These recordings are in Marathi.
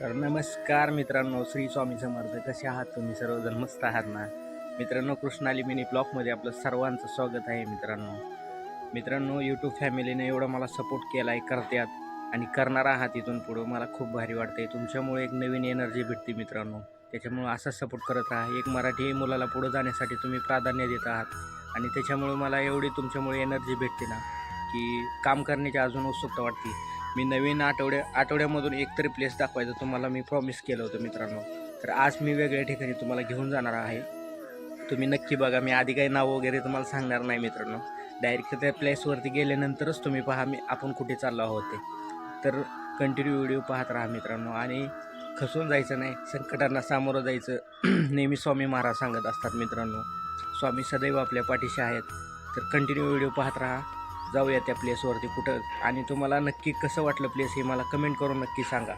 तर नमस्कार मित्रांनो श्री स्वामी समर्थ. कसे आहात तुम्ही? सर्वजण मस्त आहात ना? मित्रांनो कृष्णाली मिनी ब्लॉगमध्ये आपलं सर्वांचं स्वागत आहे मित्रांनो. मित्रांनो यूट्यूब फॅमिलीने एवढा मला सपोर्ट केला आहे करत्यात आणि करणार आहात इथून पुढं. मला खूप भारी वाटते तुमच्यामुळे एक नवीन एनर्जी भेटते मित्रांनो. त्याच्यामुळं असाच सपोर्ट करत राहा. एक मराठी मुलाला पुढं जाण्यासाठी तुम्ही प्राधान्य देत आहात. आणि त्याच्यामुळे मला एवढी तुमच्यामुळे एनर्जी भेटते ना की काम करण्याची अजून उत्सुकता वाटते. मी नवीन आठवड्या आठवड्यामधून एकतरी प्लेस दाखवायचं तुम्हाला मी प्रॉमिस केलं होतं मित्रांनो. तर आज मी वेगळ्या ठिकाणी तुम्हाला घेऊन जाणार आहे. तुम्ही नक्की बघा मी आधी काही नाव वगैरे तुम्हाला सांगणार नाही मित्रांनो. डायरेक्ट त्या प्लेसवरती गेल्यानंतरच तुम्ही पहा मी आपण कुठे चाललो आहोत ते. तर कंटिन्यू व्हिडिओ पाहत राहा मित्रांनो. आणि खसून जायचं नाही संकटांना सामोरं जायचं. नेहमी स्वामी महाराज सांगत असतात मित्रांनो. स्वामी सदैव आपल्या पाठीशी आहेत. तर कंटिन्यू व्हिडिओ पाहत राहा. जाऊया त्या प्लेसवरती कुठं? आणि तुम्हाला नक्की कसं वाटलं प्लेस हे मला कमेंट करून नक्की सांगा.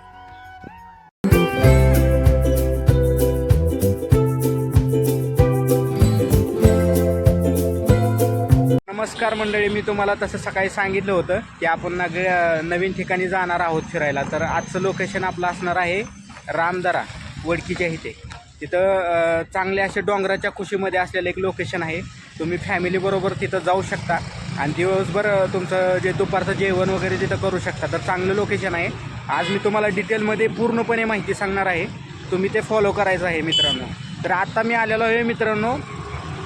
नमस्कार मंडळी मी तुम्हाला तसं सकाळी सांगितलं होतं की आपण नग नवीन ठिकाणी जाणार आहोत फिरायला. तर आजचं लोकेशन आपलं असणार आहे रामदरा वडकीच्या इथे. तिथं चांगले असे डोंगराच्या कुशीमध्ये असलेलं एक लोकेशन आहे. तुम्ही फॅमिलीबरोबर तिथं जाऊ शकता. आणि दिवसभर तुमचं जे दुपारचं जेवण वगैरे तिथं करू शकता. तर चांगलं लोकेशन आहे. आज मी तुम्हाला डिटेलमध्ये पूर्णपणे माहिती सांगणार आहे. तुम्ही ते फॉलो करायचं आहे मित्रांनो. तर आत्ता मी आलेलो आहे मित्रांनो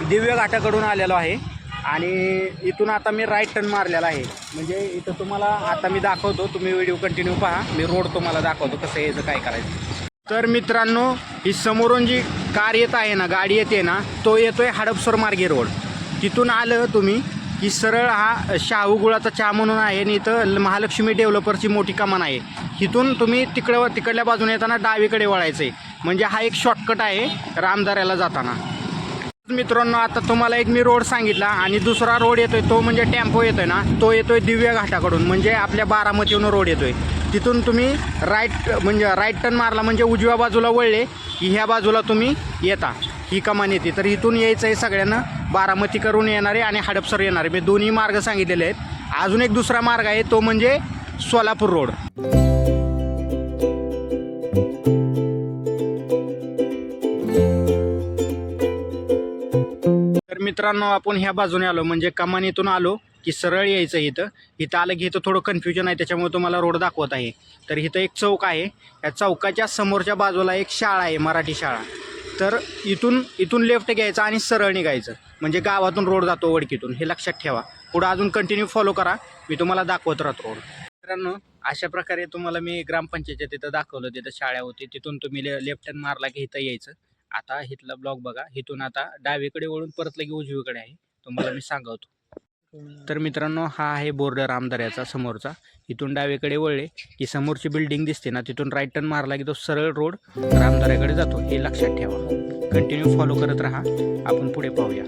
दिव्य घाटाकडून आलेलो आहे. आणि इथून आता मी राईट टर्न मारलेला आहे. म्हणजे इथं तुम्हाला आता मी दाखवतो. तुम्ही व्हिडिओ कंटिन्यू पहा. मी रोड तुम्हाला दाखवतो कसं यायचं काय करायचं. तर मित्रांनो ही समोरून जी कार येत आहे ना गाडी येते ना तो येतोय हडपसर मार्गे रोड तिथून आलं तुम्ही की सरळ हा शाहू गुळाचा चहा म्हणून आहे आणि इथं महालक्ष्मी डेव्हलपरची मोठी कमान आहे. इथून तुम्ही तिकडं तिकडल्या बाजूने येताना डावीकडे वळायचं आहे म्हणजे हा एक शॉर्टकट आहे रामदाऱ्याला जाताना. मित्रांनो आता तुम्हाला एक मी रोड सांगितला आणि दुसरा रोड येतोय तो म्हणजे टेम्पो येतोय ना तो येतोय दिव्य घाटाकडून. म्हणजे आपल्या बारामतीहून रोड येतोय. तिथून तुम्ही राईट म्हणजे राईट टर्न मारला म्हणजे उजव्या बाजूला वळले की ह्या बाजूला तुम्ही येता. ही कमान येते. तर इथून यायचं आहे सगळ्यांना बारामती करून येणारे आणि हडपसर येणारे. मी दोन्ही मार्ग सांगितलेले आहेत. अजून एक दुसरा मार्ग आहे तो म्हणजे सोलापूर रोड. तर मित्रांनो आपण ह्या बाजूने आलो. म्हणजे कमानीतून आलो की सरळ यायचं इथं. इथं आलं की इथं थोडं कन्फ्युजन आहे त्याच्यामुळे तुम्हाला रोड दाखवत आहे. तर इथं एक चौक आहे. या चौकाच्या समोरच्या बाजूला एक शाळा आहे मराठी शाळा. तर इथून इथून लेफ्ट घ्यायचं आणि सरळ निघायचं. म्हणजे गावातून रोड जातो वडकीतून. हे लक्षात ठेवा. पुढं अजून कंटिन्यू फॉलो करा. मी तुम्हाला दाखवत राहतो रोड मित्रांनो अशा प्रकारे तुम्हाला मी ग्रामपंचायत तिथं दाखवलं. तिथं शाळा होती तिथून तुम्ही ले लेफ्ट हँड मारला की इथं यायचं. आता इथला ब्लॉक बघा. इथून आता डावीकडे वळून परत लगे उजवीकडे आहे. तुम्हाला मी सांगवतो तर मित्रांनो हा आहे बोर्ड रामदऱ्याचा समोरचा. इथून डावीकडे वळले की समोरची बिल्डिंग दिसते ना तिथून राईट टर्न मारला की तो सरळ रोड रामदऱ्याकडे जातो. हे लक्षात ठेवा. कंटिन्यू फॉलो करत राहा. आपण पुढे पाहूया.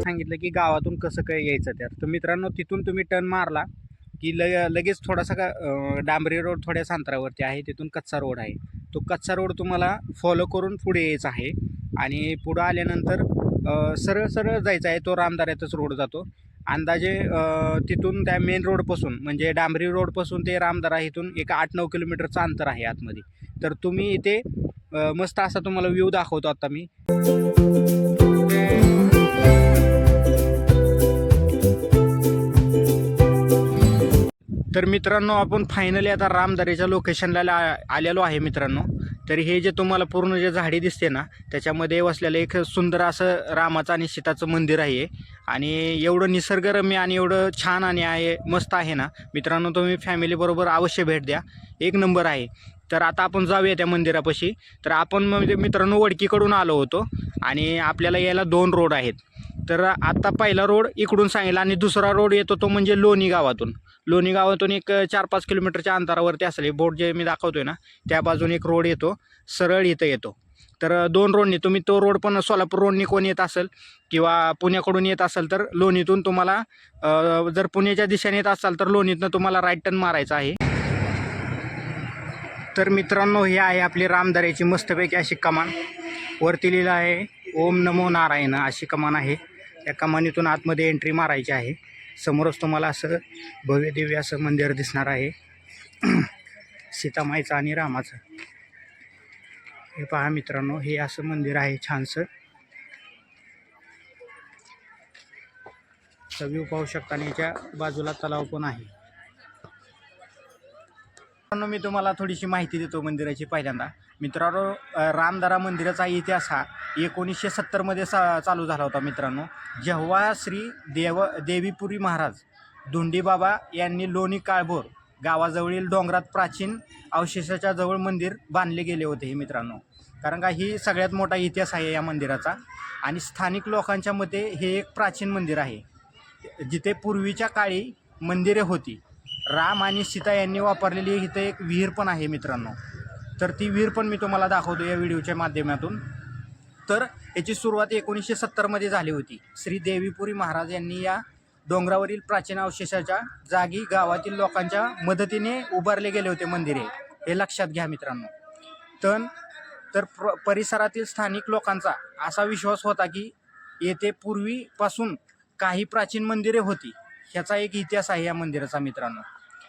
सांगितलं की गावातून कसं काय यायचं त्यात. तर मित्रांनो तिथून तुम्ही टर्न मारला. की ल लगेच थोडासा का डांबरी रोड थोड्याच अंतरावरती आहे तिथून कच्चा रोड आहे. तो कच्चा रोड तुम्हाला फॉलो करून पुढे यायचा आहे आणि पुढं आल्यानंतर सरळ सरळ जायचा आहे तो रामदाऱ्यातच रोड जातो. अंदाजे तिथून त्या मेन रोडपासून म्हणजे डांबरी रोडपासून ते रामदारा इथून एक आठ नऊ किलोमीटरचं अंतर आहे आतमध्ये. तर तुम्ही इथे मस्त असा तुम्हाला व्ह्यू दाखवतो आता मी. तर मित्रांनो आपण फायनली आता रामदारीच्या लोकेशनला ला- आलेलो आहे मित्रांनो. तर हे जे तुम्हाला पूर्ण जे झाडी दिसते ना त्याच्यामध्ये वसलेलं एक सुंदर असं रामाचं आणि सीताचं मंदिर आहे. आणि एवढं निसर्गरम्य आणि एवढं छान आणि आहे मस्त आहे ना. मित्रांनो तुम्ही फॅमिलीबरोबर अवश्य भेट द्या. एक नंबर आहे. तर आता आपण जाऊया त्या मंदिरापाशी. तर आपण म्हणजे मित्रांनो वडकीकडून आलो होतो आणि आपल्याला यायला दोन रोड आहेत. तर आता पहिला रोड इकडून सांगितला आणि दुसरा रोड येतो तो म्हणजे लोणी गावातून. लोणी गावातून एक चार पाच किलोमीटरच्या अंतरावरती असेल. हे बोर्ड जे मी दाखवतोय ना त्या बाजून एक रोड येतो. सरळ इथं येतो. तर दोन रोडनी तुम्ही तो रोड पण सोलापूर रोडनी कोण येत असेल किंवा पुण्याकडून येत असेल तर लोणीतून तुम्हाला जर पुण्याच्या दिशेने येत असाल तर लोणीतनं तुम्हाला राईट टर्न मारायचा आहे. तर मित्रांनो ही आहे आपली रामदऱ्याची मस्तपैकी अशी कमान. वरती लिहिलं आहे ओम नमो नारायण अशी कमान आहे. त्या कमानीतून आतमध्ये एंट्री मारायची आहे. समोरच तुम्हाला असं भव्य दिव्य असं मंदिर दिसणार आहे. सीतामाईचं आणि रामाचं. हे पहा मित्रांनो हे असं मंदिर आहे छानसं. व्ह्यू पाहू शकता आणि याच्या बाजूला तलाव पण आहे. मित्रांनो मी तुम्हाला थोडीशी माहिती देतो मंदिराची पहिल्यांदा. मित्रांनो रामदारा मंदिराचा इतिहास हा एकोणीसशे सत्तरमध्ये सा चालू झाला होता मित्रांनो. जेव्हा श्री देव देवीपुरी महाराज धुंडीबाबा यांनी लोणी काळभोर गावाजवळील डोंगरात प्राचीन अवशेषाच्या जवळ मंदिर बांधले गेले होते हे मित्रांनो. कारण का ही सगळ्यात मोठा इतिहास आहे या मंदिराचा. आणि स्थानिक लोकांच्या मते हे एक प्राचीन मंदिर आहे. जिथे पूर्वीच्या काळी मंदिरे होती. राम आणि सीता यांनी वापरलेली इथे एक विहीर पण आहे मित्रांनो. तर ती विहीर पण मी तुम्हाला दाखवतो या व्हिडिओच्या माध्यमातून. तर याची सुरुवात एकोणीसशे सत्तरमध्ये झाली होती. श्री देवीपुरी महाराज यांनी या डोंगरावरील प्राचीन अवशेषाच्या जागी गावातील लोकांच्या मदतीने उभारले गेले होते मंदिरे. हे लक्षात घ्या मित्रांनो. तन तर प्र परिसरातील स्थानिक लोकांचा असा विश्वास होता की येथे पूर्वीपासून काही प्राचीन मंदिरे होती. ह्याचा एक इतिहास आहे या मंदिराचा मित्रांनो.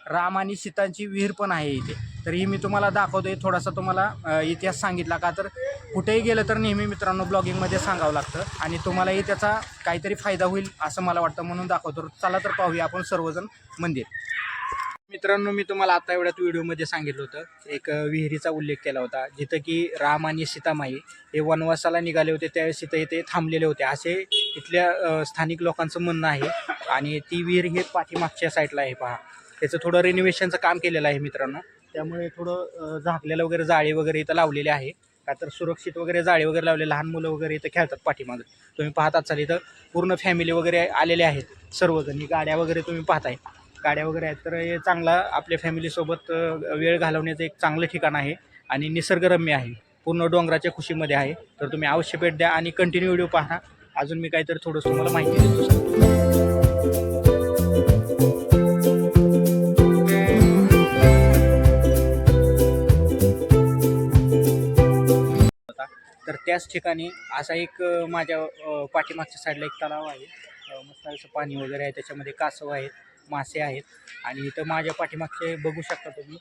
राम आणि सीतांची विहीर पण आहे इथे. तर ही मी तुम्हाला दाखवतोय थोडासा तुम्हाला इतिहास सांगितला का तर कुठेही गेलं तर नेहमी मित्रांनो ब्लॉगिंगमध्ये सांगावं लागतं आणि तुम्हालाही त्याचा काहीतरी फायदा होईल असं मला वाटतं म्हणून दाखवतो. चला तर पाहूया आपण सर्वजण मंदिर. मित्रांनो मी तुम्हाला आता एवढ्यात व्हिडिओमध्ये सांगितलं होतं. एक विहिरीचा उल्लेख केला होता जिथं की राम आणि सीतामाई हे वनवासाला निघाले होते त्यावेळेस तिथं इथे थांबलेले होते. असे इथल्या स्थानिक लोकांचं म्हणणं आहे आणि ती विहीर हे पाठीमागच्या साईडला आहे पहा. त्याचं थोडं रिनोव्हेशनचं काम केलेलं आहे मित्रांनो. त्यामुळे थोडं झाकलेलं वगैरे जाळी वगैरे इथं लावलेले आहे. का तर सुरक्षित वगैरे जाळी वगैरे लावले लहान मुलं वगैरे इथं खेळतात पाठीमागं. तुम्ही पाहत असाल इथं पूर्ण फॅमिली वगैरे आलेले आहेत सर्वजण. ही गाड्या वगैरे तुम्ही पाहताय. गाड्या वगैरे आहेत तर हे चांगला आपल्या फॅमिलीसोबत वेळ घालवण्याचं एक चांगलं ठिकाण आहे आणि निसर्गरम्य आहे. पूर्ण डोंगराच्या खुशीमध्ये आहे. तर तुम्ही अवश्य भेट द्या आणि कंटिन्यू व्हिडिओ पहा अजून मी काहीतरी थोडंसं तुम्हाला माहिती देतो त्याच ठिकाणी असा एक माझ्या पाठीमागच्या साईडला एक तलाव आहे. मस्त असं पाणी वगैरे आहे. त्याच्यामध्ये कासव आहेत मासे आहेत. आणि इथं माझ्या पाठीमागचे बघू शकता तुम्ही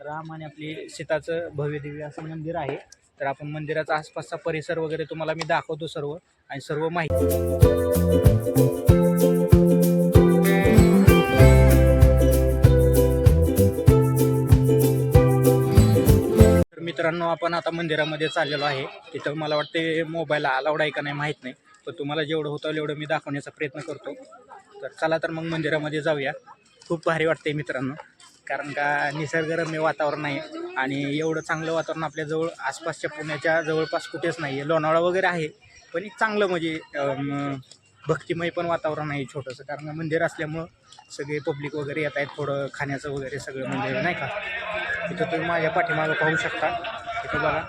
राम आणि आपली सीताचं भव्यदेवी असं मंदिर आहे. तर आपण मंदिराचा आसपासचा परिसर वगैरे तुम्हाला मी दाखवतो सर्व आणि सर्व माहिती. मित्रांनो आपण आता मंदिरामध्ये चाललेलो आहे. तिथं मला वाटते मोबाईल अलाउड आहे का नाही माहीत नाही. पण तुम्हाला जेवढं होतं तेवढं मी दाखवण्याचा प्रयत्न करतो. तर चला तर मग मंदिरामध्ये जाऊया. खूप भारी वाटते मित्रांनो. कारण का निसर्गरम्य वातावरण आहे आणि एवढं चांगलं वातावरण आपल्याजवळ आसपासच्या पुण्याच्या जवळपास कुठेच नाही आहे लोणावळा वगैरे आहे पण एक चांगलं म्हणजे भक्तिमय पण वातावरण आहे छोटंसं. कारण मंदिर असल्यामुळं सगळे पब्लिक वगैरे येत आहेत थोडं खाण्याचं वगैरे सगळं म्हणजे नाही का? इथं तुम्ही माझ्या पाठीमागं पाहू शकता. इथं बघा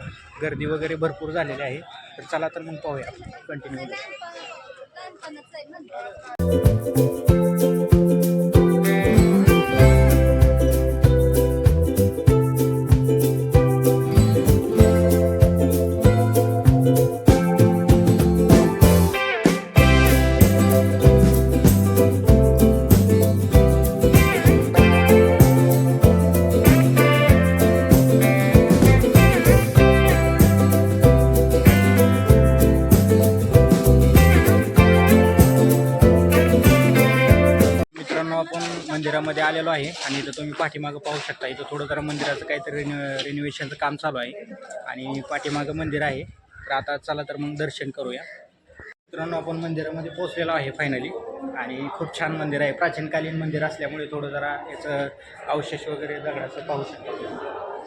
गर्दी वगैरे भरपूर झालेली आहे. तर चला तर मग पाहूया कंटिन्यू आलेलो आहे आणि इथं तुम्ही पाठीमागं पाहू शकता इथं थोडं जरा मंदिराचं काहीतरी रिनो रिनोव्हेशनचं काम चालू आहे आणि पाठीमागं मंदिर आहे. तर आता चला तर मग दर्शन करूया. मित्रांनो आपण मंदिरामध्ये पोहोचलेलो आहे फायनली आणि खूप छान मंदिर आहे. प्राचीनकालीन मंदिर असल्यामुळे थोडं जरा याचं अवशेष वगैरे दगडाचं पाहू शकतो.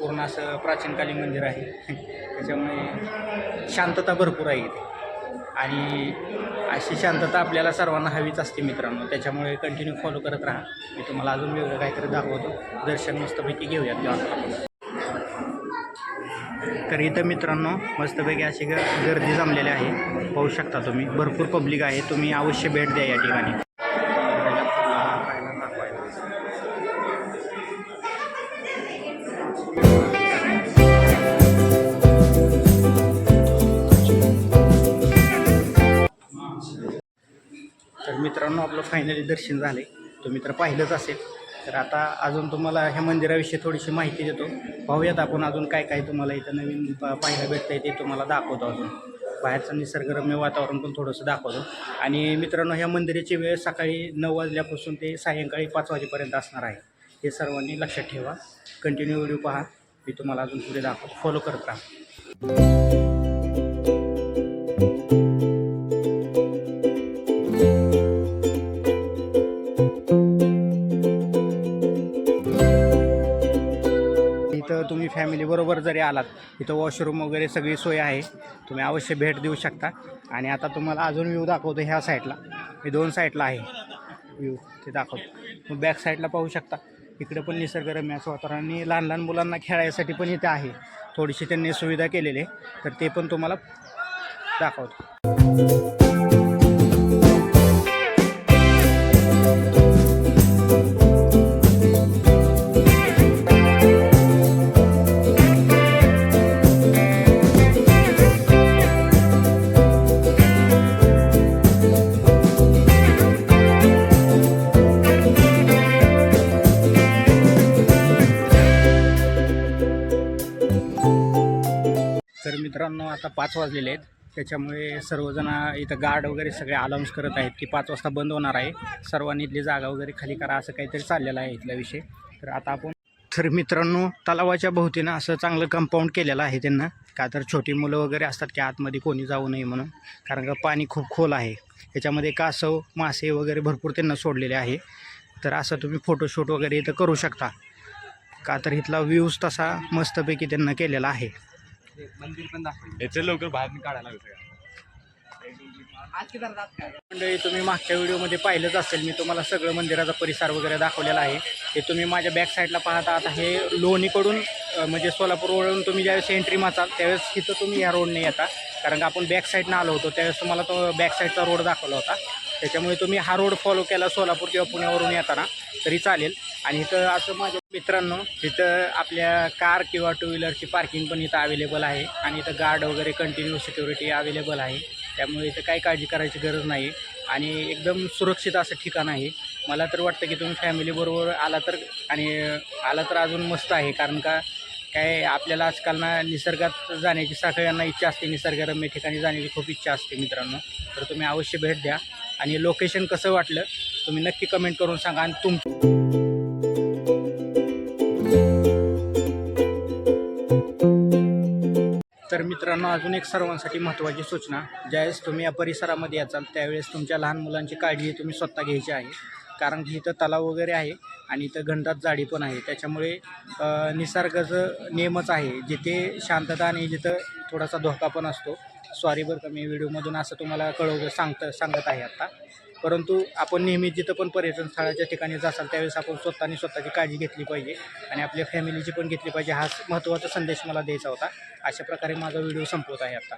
पूर्ण असं प्राचीनकालीन मंदिर आहे. त्याच्यामुळे शांतता भरपूर आहे इथे. आणि अशी शांतता आपल्याला सर्वांना हवीच असते मित्रांनो. त्याच्यामुळे कंटिन्यू फॉलो करत राहा. मी तुम्हाला अजून वेगळं काहीतरी दाखवतो. दर्शन मस्तपैकी घेऊयात तेव्हा. आपण तर इथं मित्रांनो मस्तपैकी अशी गर्दी जमलेली आहे. पाहू शकता तुम्ही. भरपूर पब्लिक आहे. तुम्ही अवश्य भेट द्या या ठिकाणी. मित्रांनो आपलं फायनली दर्शन झालं आहे तुम्ही तर पाहिलंच असेल. तर आता अजून तुम्हाला ह्या मंदिराविषयी थोडीशी माहिती देतो. पाहूयात आपण अजून काय काय तुम्हाला इथं नवीन पाहायला भेटतं आहे ते तुम्हाला दाखवतो अजून. बाहेरचं निसर्गरम्य वातावरण पण थोडंसं दाखवतो. आणि मित्रांनो ह्या मंदिराची वेळ सकाळी नऊ वाजल्यापासून ते सायंकाळी पाच वाजेपर्यंत असणार आहे. हे सर्वांनी लक्षात ठेवा. कंटिन्यू व्हिडिओ पहा. मी तुम्हाला अजून पुढे दाखव फॉलो करत फॅमिलीबरोबर जरी आलात इथं वॉशरूम वगैरे सगळी सोय आहे. तुम्ही अवश्य भेट देऊ शकता. आणि आता तुम्हाला अजून व्ह्यू दाखवतो ह्या साईडला हे दोन साईडला आहे. व्ह्यू ते दाखवतो. मग बॅक साईडला पाहू शकता. इकडे पण निसर्गरम्य असं वातावरण आणि लहान लहान मुलांना खेळायसाठी पण इथे आहे. थोडीशी त्यांनी सुविधा केलेली आहे. तर ते पण तुम्हाला दाखवतो. मित्रांनो आता पाच वाजलेले आहेत. त्याच्यामुळे सर्वजण इथं गार्ड वगैरे सगळे अलाउन्स करत आहेत की पाच वाजता बंद होणार आहे. सर्वांनी इथली जागा वगैरे खाली करा असं काहीतरी चाललेलं आहे इथला विषय. तर आता आपण तर मित्रांनो तलावाच्या भोवतीनं असं चांगलं कंपाऊंड केलेलं आहे त्यांना. का तर छोटी मुलं वगैरे असतात की आतमध्ये कोणी जाऊ नये म्हणून. कारण का पाणी खूप खोल आहे. त्याच्यामध्ये कासव मासे वगैरे भरपूर त्यांना सोडलेले आहे. तर असं तुम्ही फोटोशूट वगैरे इथं करू शकता. का तर इथला व्ह्यूज तसा मस्तपैकी त्यांना केलेला आहे. मंदिर पण दाखवलं. याचं लवकर बाहेर काढायला लागतं मंडळी तुम्ही मागच्या व्हिडिओमध्ये पाहिलंच असेल मी तुम्हाला सगळं मंदिराचा परिसर वगैरे दाखवलेला आहे. ते तुम्ही माझ्या बॅक साईडला पाहता. आता हे लोणीकडून म्हणजे सोलापूर वळून तुम्ही ज्यावेळेस एंट्री माचाल त्यावेळेस तिथं तुम्ही या रोडने येता. कारण का आपण बॅक साईडनं आलो होतो त्यावेळेस तुम्हाला तो बॅक साईडचा रोड दाखवला होता. त्याच्यामुळे तुम्ही हा रोड फॉलो केला सोलापूर किंवा पुण्यावरून येताना तरी चालेल. आणि इथं असं माझ्या मित्रांनो इथं आपल्या कार किंवा टू व्हीलरची पार्किंग पण इथं अवेलेबल आहे. आणि इथं गार्ड वगैरे कंटिन्यू सिक्युरिटी अवेलेबल आहे. त्यामुळे इथं काही काळजी करायची गरज नाही. आणि एकदम सुरक्षित असं ठिकाण आहे. मला तर वाटतं की तुम्ही फॅमिलीबरोबर आला तर आणि आला तर अजून मस्त आहे. कारण का काय आपल्याला आजकाल ना निसर्गात जाण्याची सगळ्यांना इच्छा असते. निसर्गरम्य ठिकाणी जाण्याची खूप इच्छा असते मित्रांनो. तर तुम्ही अवश्य भेट द्या. आणि लोकेशन कसं वाटलं तुम्ही नक्की कमेंट करून सांगा. आणि तुम मित्रांनो अजून एक सर्वांसाठी महत्त्वाची सूचना. ज्यावेळेस तुम्ही या परिसरामध्ये याचाल त्यावेळेस तुमच्या लहान मुलांची काळजी तुम्ही स्वतः घ्यायची आहे. कारण की इथं तलाव वगैरे आहे आणि इथं घंटात जाडी पण आहे. त्याच्यामुळे निसर्गाचं नियमच आहे. जिथे शांतता आणि जिथं थोडासा धोका पण असतो. सॉरी बरं का मी व्हिडिओमधून असं तुम्हाला कळवलं सांगतं सांगत आहे आत्ता परंतु आपण नेहमी जिथं पण पर्यटन स्थळाच्या ठिकाणी जासाल त्यावेळेस आपण स्वतःने स्वतःची काळजी घेतली पाहिजे आणि आपल्या फॅमिलीची पण घेतली पाहिजे. हा महत्त्वाचा संदेश मला द्यायचा होता. अशा प्रकारे माझा व्हिडिओ संपवत आहे आता.